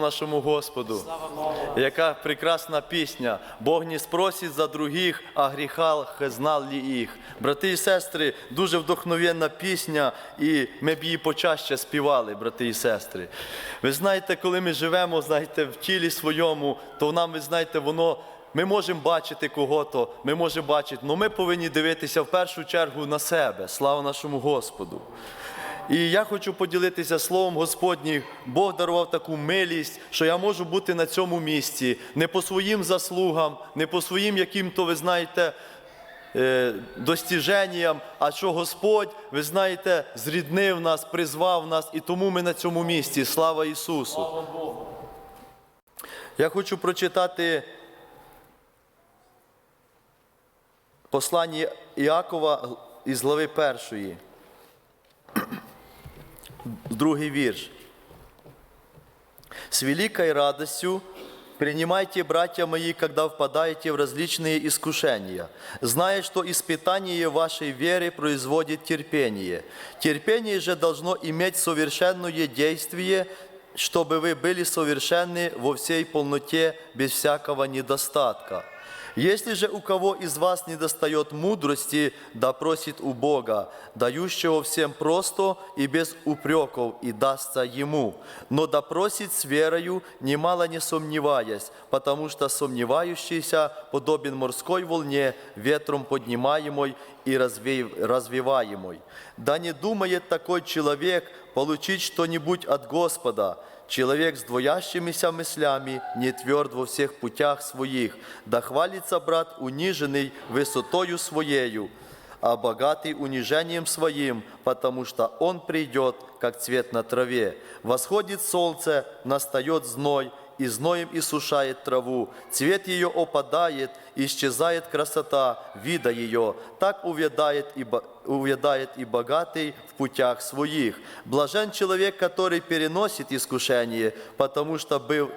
нашому Господу. Яка прекрасна пісня. Бог не спросить за других, а гріхах знал ли їх. Брати і сестри, дуже вдохновенна пісня, і ми б її почаще співали, брати і сестри. Ви знаєте, коли ми живемо, знаєте, в тілі своєму, то нам, ви знаєте, воно. Ми можемо бачити кого-то, ми можемо бачити, але ми повинні дивитися в першу чергу на себе. Слава нашому Господу. І я хочу поділитися словом Господнім. Бог дарував таку милість, що я можу бути на цьому місці не по своїм заслугам, не по своїм яким-то, ви знаєте, е, достіженням, а що Господь, ви знаєте, зріднив нас, призвав нас, і тому ми на цьому місці. Слава Ісусу! Я хочу прочитати послання Іакова із глави першої другий вірш. С великой радостью принимайте, братья мои, когда впадаете в различные искушения, зная, что испытание вашей веры производит терпение. Терпение же должно иметь совершенное действие, чтобы вы были совершенны во всей полноте, без всякого недостатка. Если же у кого из вас недостает мудрости, да просит у Бога, дающего всем просто и без упреков, и дастся ему. Но да просит с верою, немало не сомневаясь, потому что сомневающийся подобен морской волне, ветром поднимаемой и развиваемой. Да не думает такой человек получить что-нибудь от Господа, Человек с двоящимися мыслями не тверд во всех путях своих, да хвалится брат униженный высотою своею, а богатый унижением своим, потому что он придет, как цвет на траве. Восходит солнце, настает зной, и зноем иссушает траву, цвет ее опадает, исчезает красота вида ее, так увядает и, бо- увядает и богатый в путях своих. Блажен человек, который переносит искушение, потому что, был,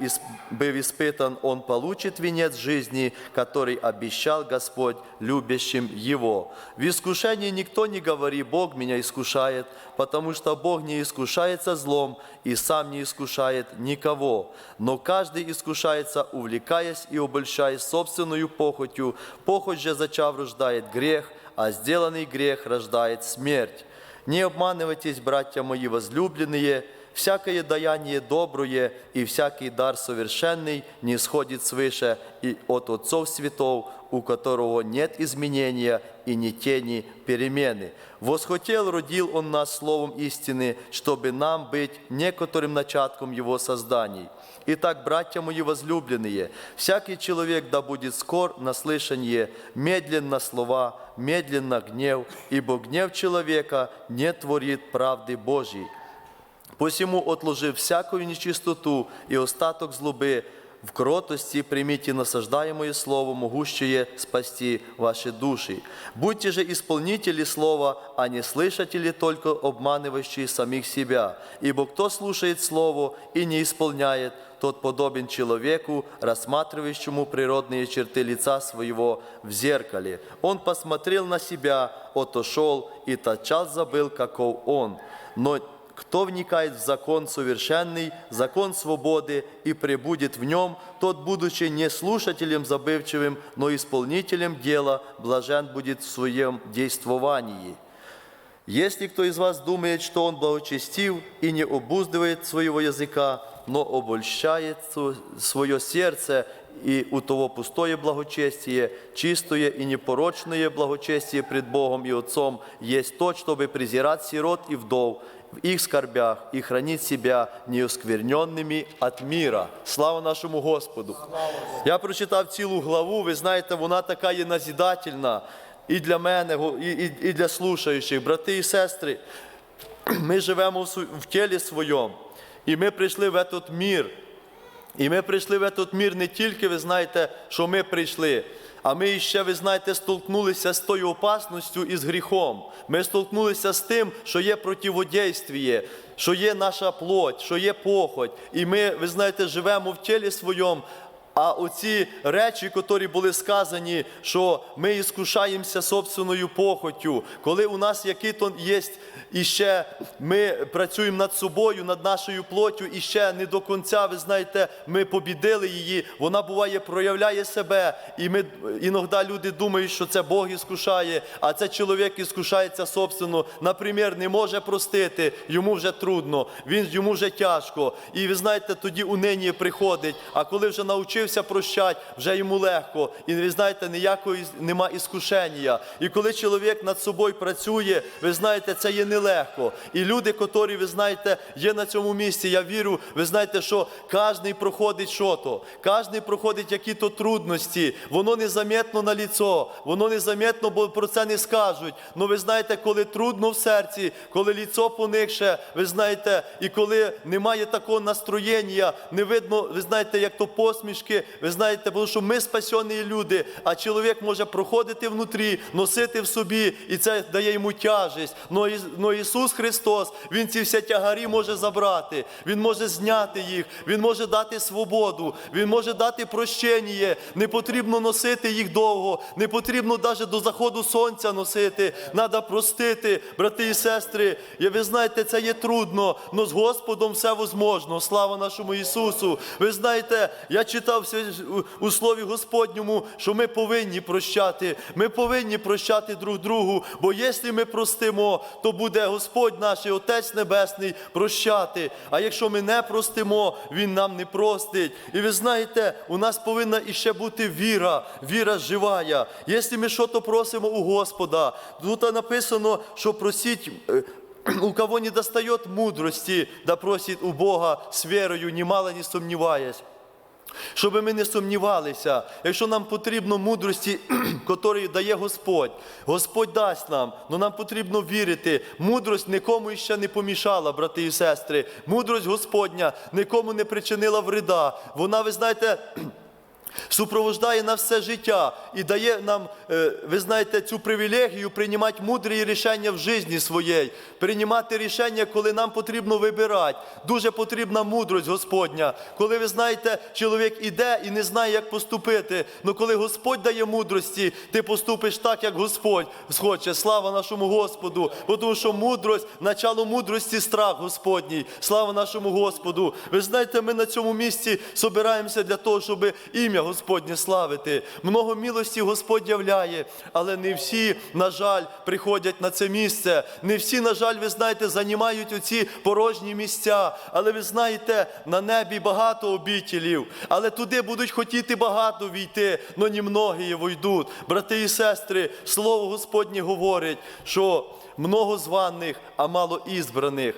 быв испытан, он получит венец жизни, который обещал Господь любящим его. В искушении никто не говори, Бог меня искушает, потому что Бог не искушается злом и сам не искушает никого. Но каждый искушается, увлекаясь и обольщаясь собственную похотью. Похоть же, зачав, рождает грех, а сделанный грех рождает смерть. Не обманывайтесь, братья мои возлюбленные, всякое даяние доброе и всякий дар совершенный не сходит свыше и от отцов святов, у которого нет изменения и ни тени перемены. Восхотел, родил Он нас словом истины, чтобы нам быть некоторым начатком Его созданий. Итак, братья мои возлюбленные, всякий человек да будет скор на слышание, медлен на слова, медлен на гнев, ибо гнев человека не творит правды Божьей. Посему, отложив всякую нечистоту и остаток злобы, в кротости примите насаждаемое слово, могущее спасти ваши души. Будьте же исполнители слова, а не слышатели только обманывающие самих себя. Ибо кто слушает слово и не исполняет, тот подобен человеку, рассматривающему природные черты лица своего в зеркале. Он посмотрел на себя, отошел и тотчас забыл, каков он. Но кто вникает в закон совершенный, закон свободы и пребудет в нем, тот, будучи не слушателем забывчивым, но исполнителем дела, блажен будет в своем действовании. Если кто из вас думает, что он благочестив и не обуздывает своего языка, но обольщает сво- свое сердце, и у того пустое благочестие, чистое и непорочное благочестие пред Богом и Отцом есть то, чтобы презирать сирот и вдов в их скорбях и хранить себя неоскверненными от мира. Слава нашому Господу! Я прочитав цілу главу, ви знаєте, вона така є назідательна і для мене, і, і, для слушаючих, брати і сестри. Ми живемо в тілі своєму, і ми прийшли в этот мір. І ми прийшли в этот мір не тільки, ви знаєте, що ми прийшли, а ми ще, ви знаєте, столкнулися з тою опасністю і з гріхом. Ми столкнулися з тим, що є противодействіє, що є наша плоть, що є похоть. І ми, ви знаєте, живемо в тілі своєму, А оці речі, котрі були сказані, що ми іскушаємося собственною похотю, коли у нас який-то є і ще ми працюємо над собою, над нашою плоттю, і ще не до кінця, ви знаєте, ми побідили її. Вона буває, проявляє себе. І ми іноді люди думають, що це Бог іскушає, а це чоловік іскушається собственно. Наприклад, не може простити, йому вже трудно, він йому вже тяжко. І ви знаєте, тоді унині приходить. А коли вже навчився прощати, вже йому легко. І ви знаєте, ніякої нема іскушення. І коли чоловік над собою працює, ви знаєте, це є нелегко. І люди, котрі, ви знаєте, є на цьому місці, я вірю, ви знаєте, що кожен проходить що-то, кожен проходить які-то трудності, воно незаметно на ліцо, воно незаметно, бо про це не скажуть. Ну ви знаєте, коли трудно в серці, коли ліцо поникше, ви знаєте, і коли немає такого настроєння, не видно, ви знаєте, як то посмішки, ви знаєте, бо що ми спасені люди, а чоловік може проходити внутрі, носити в собі, і це дає йому тяжесть. Но, Іс- но Ісус Христос, Він ці всі тягарі може забрати, Він може зняти їх, Він може дати свободу, Він може дати прощення. Не потрібно носити їх довго, не потрібно навіть до заходу сонця носити. Треба простити, брати і сестри. І ви знаєте, це є трудно, але з Господом все возможно. Слава нашому Ісусу. Ви знаєте, я читав у Слові Господньому, що ми повинні прощати. Ми повинні прощати друг другу, бо якщо ми простимо, то буде Господь наш і Отець Небесний прощати. А якщо ми не простимо, Він нам не простить. І ви знаєте, у нас повинна іще бути віра, віра живая. Якщо ми щось просимо у Господа, тут написано, що просіть. е, у кого не достает мудрости, да просит у Бога с верою, немало не сомневаясь. Щоб ми не сумнівалися, якщо нам потрібно мудрості, котрої дає Господь, Господь дасть нам, але нам потрібно вірити. Мудрость нікому ще не помішала, брати і сестри. Мудрость Господня нікому не причинила вреда. Вона, ви знаєте, супровождає на все життя і дає нам, е, ви знаєте, цю привілегію приймати мудрі рішення в житті своїй, приймати рішення, коли нам потрібно вибирати. Дуже потрібна мудрость Господня. Коли ви знаєте, чоловік іде і не знає, як поступити. але коли Господь дає мудрості, ти поступиш так, як Господь схоче. Слава нашому Господу. Бо Тому що мудрость, начало мудрості страх Господній. Слава нашому Господу. Ви знаєте, ми на цьому місці собираємося для того, щоб ім'я Господнє славити. Много милості Господь являє, але не всі, на жаль, приходять на це місце. Не всі, на жаль, ви знаєте, займають оці порожні місця. Але ви знаєте, на небі багато обітелів, але туди будуть хотіти багато війти, но немногі войдуть. Брати і сестри, слово Господнє говорить, що много званих, а мало ізбраних.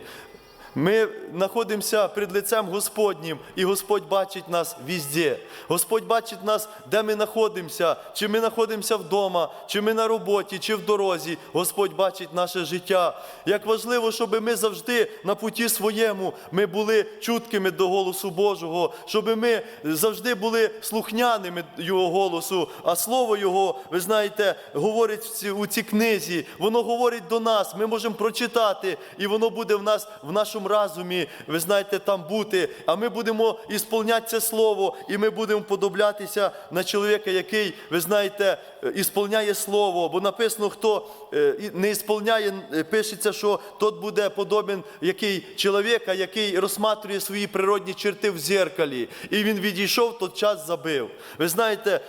Ми знаходимося перед лицем Господнім, і Господь бачить нас везде. Господь бачить нас, де ми знаходимося, чи ми знаходимося вдома, чи ми на роботі, чи в дорозі. Господь бачить наше життя. Як важливо, щоб ми завжди на путі своєму ми були чуткими до голосу Божого, щоб ми завжди були слухняними Його голосу. А слово Його, ви знаєте, говорить у цій книзі. Воно говорить до нас. Ми можемо прочитати, і воно буде в нас в нашому разумі. Ви знаєте, там бути. А ми будемо ісполняти це слово, і ми будемо подоблятися на чоловіка, який, ви знаєте, е, ісполняє слово. Бо написано, хто е, не ісполняє, е, пишеться, що тот буде подобен який чоловіка, який розсматрює свої природні черти в зеркалі. І він відійшов, тот час забив. Ви знаєте.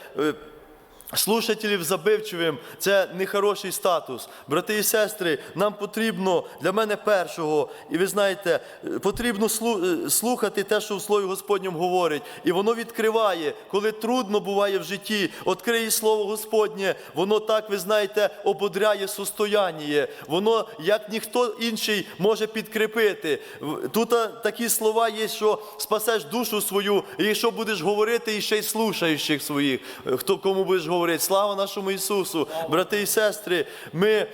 Е, Слушателів забивчивим це нехороший статус. Брати і сестри, нам потрібно для мене першого, і ви знаєте, е, потрібно е, слухати те, що в Слові Господньому говорить. І воно відкриває, коли трудно буває в житті, відкриє Слово Господнє, воно так, ви знаєте, ободряє состояння. Воно, як ніхто інший, може підкріпити. Тут такі слова є, що спасеш душу свою, і якщо будеш говорити, і ще й слушаючих своїх, е, хто кому будеш говорити. Слава нашому Ісусу, брати і сестри, ми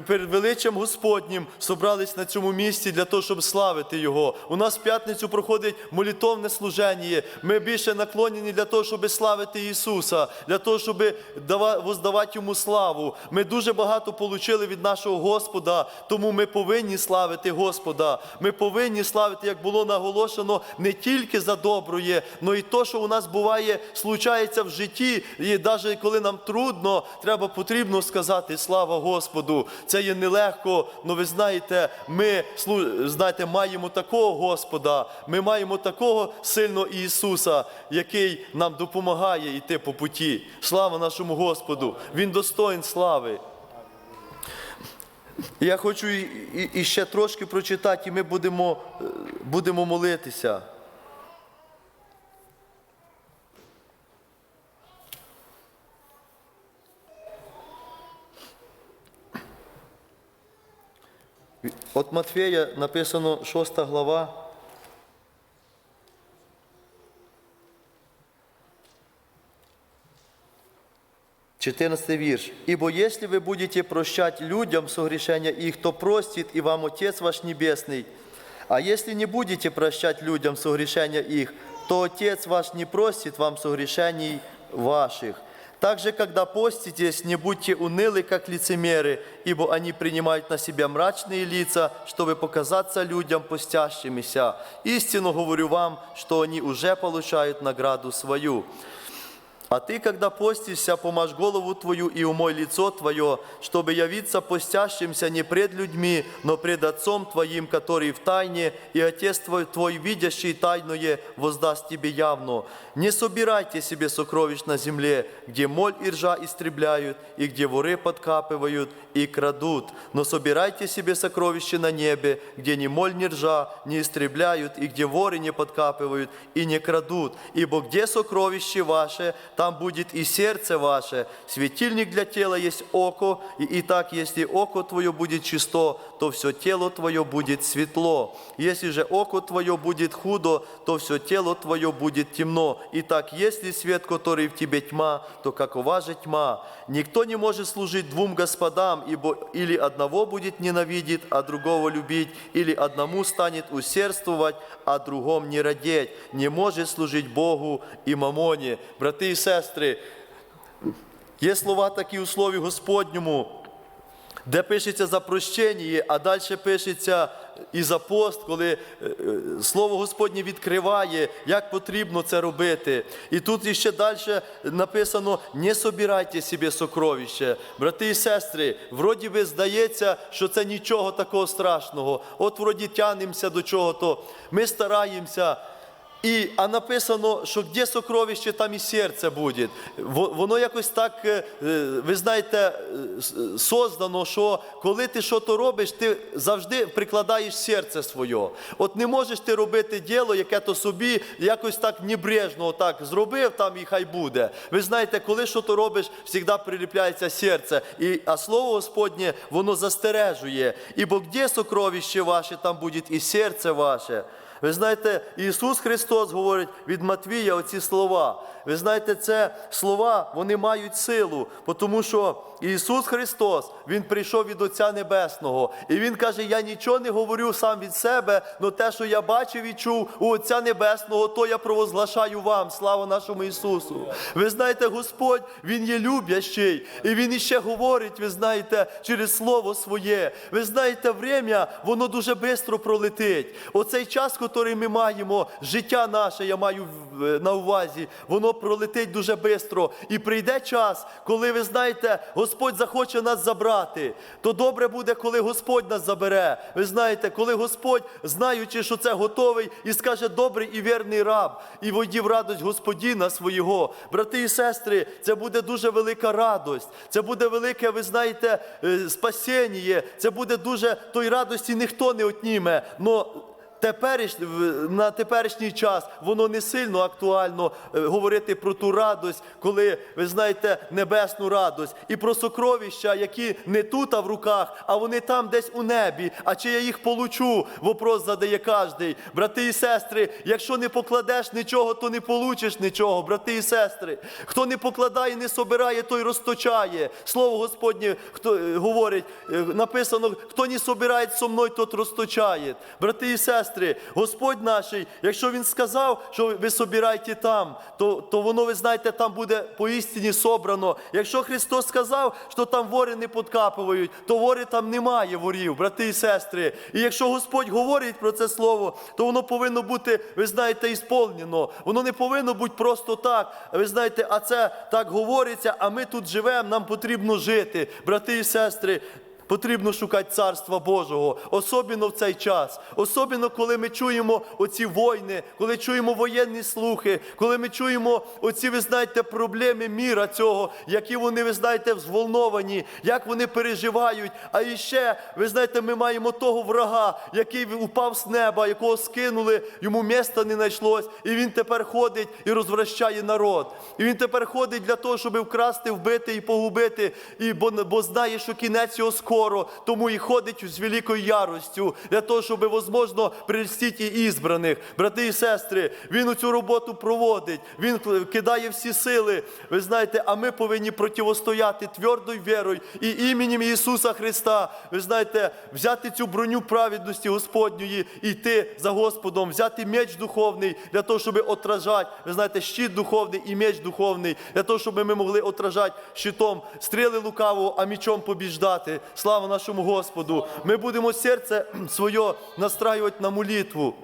Перед величчям Господнім собрались на цьому місці для того, щоб славити Його. У нас в п'ятницю проходить молитовне служення. Ми більше наклонені для того, щоб славити Ісуса, для того, щоб дава- воздавати Йому славу. Ми дуже багато отримали від нашого Господа, тому ми повинні славити Господа. Ми повинні славити, як було наголошено, не тільки за доброє, але й то, що у нас буває, случається в житті, і навіть коли нам трудно, треба потрібно сказати слава Господу. Це є нелегко, але ви знаєте, ми знаєте, маємо такого Господа, ми маємо такого сильного Ісуса, який нам допомагає йти по путі. Слава нашому Господу! Він достоин слави. Я хочу і, і, і ще трошки прочитати, і ми будемо, е, будемо молитися. От Матфея написано 6 глава. Четырнадцатый вірш. «Ибо если вы будете прощать людям согрешения их, то простит и вам Отец ваш Небесный. А если не будете прощать людям согрешения их, то Отец ваш не простит вам согрешений ваших. Также, когда поститесь, не будьте унылы, как лицемеры, ибо они принимают на себя мрачные лица, чтобы показаться людям постящимися. Истину говорю вам, что они уже получают награду свою. А ты, когда постишься, помажь голову твою и умой лицо твое, чтобы явиться постящимся не пред людьми, но пред Отцом твоим, который в тайне, и Отец твой, твой видящий тайное, воздаст тебе явно. Не собирайте себе сокровищ на земле, где моль и ржа истребляют, и где воры подкапывают и крадут. Но собирайте себе сокровища на небе, где ни моль, ни ржа не истребляют, и где воры не подкапывают и не крадут. Ибо где сокровище ваше, там будет и сердце ваше. Светильник для тела есть око, и, и так, если око твое будет чисто, то все тело твое будет светло. Если же око твое будет худо, то все тело твое будет темно. Итак, если свет, который в тебе тьма, то какова же тьма? Никто не может служить двум господам, ибо или одного будет ненавидеть, а другого любить, или одному станет усердствовать, а другом не радеть. Не может служить Богу и мамоне. Брати і сестри, є слова такі у Слові Господньому, де пишеться за прощення, а далі пишеться і за пост, коли е, е, Слово Господнє відкриває, як потрібно це робити. І тут іще далі написано: не собирайте собі сокровище. Брати і сестри, вроді би здається, що це нічого такого страшного. От вроді тянемося до чого-то. Ми стараємося. І, а написано, що де сокровище, там і серце буде. Воно якось так, е, е, ви знаєте, е, создано, що коли ти що то робиш, ти завжди прикладаєш серце своє. От не можеш ти робити діло, яке то собі якось так небрежно так зробив, там і хай буде. Ви знаєте, коли що то робиш, завжди приліпляється серце. І, а слово Господнє, воно застережує. Ібо де сокровище ваше, там буде і серце ваше. Ви знаєте, Ісус Христос говорить від Матвія оці слова. Ви знаєте, це слова, вони мають силу, тому що Ісус Христос, Він прийшов від Отця Небесного. І Він каже: Я нічого не говорю сам від себе, але те, що я бачив і чув у Отця Небесного, то я провозглашаю вам. Слава нашому Ісусу. Ви знаєте, Господь, Він є любящий, і Він іще говорить, ви знаєте, через Слово своє. Ви знаєте, время, воно дуже швидко пролетить. Оцей час, який ми маємо, життя наше, я маю е, на увазі, воно пролетить дуже швидко. І прийде час, коли ви знаєте, Господь захоче нас забрати. То добре буде, коли Господь нас забере. Ви знаєте, коли Господь, знаючи, що це готовий, і скаже добрий і вірний раб, і войді в радость Господіна свого. Брати і сестри, це буде дуже велика радость. Це буде велике, ви знаєте, е, спасіння. Це буде дуже той радості ніхто не отніме. Но теперіш, на теперішній час воно не сильно актуально е, говорити про ту радость, коли ви знаєте небесну радость, і про сокровища, які не тут, а в руках, а вони там десь у небі. А чи я їх получу? Вопрос задає кожний. Брати і сестри, якщо не покладеш нічого, то не получиш нічого. Брати і сестри, хто не покладає, не собирає, той розточає. Слово Господнє хто е, говорить, е, написано, хто не собирає со мною, тот розточає. Брати і сестри, Господь наш, якщо Він сказав, що ви собирайте там, то, то воно, ви знаєте, там буде поістині собрано. Якщо Христос сказав, що там вори не подкапують, то вори там немає ворів, брати і сестри. І якщо Господь говорить про це слово, то воно повинно бути, ви знаєте, ісполнено. Воно не повинно бути просто так. Ви знаєте, а це так говориться, а ми тут живемо, нам потрібно жити. Брати і сестри, Потрібно шукати царства Божого, особливо в цей час, особливо коли ми чуємо оці війни, коли чуємо воєнні слухи, коли ми чуємо оці, ви знаєте, проблеми міра цього, які вони, ви знаєте, взволновані, як вони переживають. А іще, ви знаєте, ми маємо того врага, який упав з неба, якого скинули, йому міста не знайшлось, і він тепер ходить і розвращає народ. І він тепер ходить для того, щоб вкрасти, вбити і погубити, і бо, бо знає, що кінець його скоро, тому і ходить з великою яростю, для того, щоб, возможно, прельстити ізбраних. Брати і сестри, він цю роботу проводить, він кидає всі сили. Ви знаєте, а ми повинні противостояти твердою вірою і іменем Ісуса Христа. Ви знаєте, взяти цю броню праведності Господньої і йти за Господом, взяти меч духовний для того, щоб отражати, ви знаєте, щит духовний і меч духовний, для того, щоб ми могли отражати щитом стріли лукавого, а мечом побіждати. Слава нашому Господу! Ми будемо серце своє настраювати на молитву.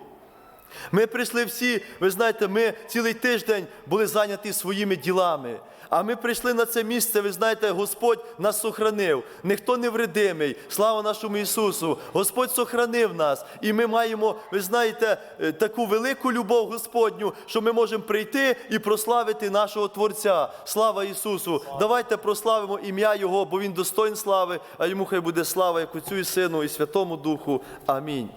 Ми прийшли всі, ви знаєте, ми цілий тиждень були зайняті своїми ділами. А ми прийшли на це місце, ви знаєте, Господь нас сохранив. Ніхто не вредимий. Слава нашому Ісусу. Господь сохранив нас. І ми маємо, ви знаєте, е, таку велику любов Господню, що ми можемо прийти і прославити нашого Творця. Слава Ісусу! Давайте прославимо ім'я Його, бо Він достоин слави, а йому хай буде слава як Отцю і Сину, і Святому Духу. Амінь.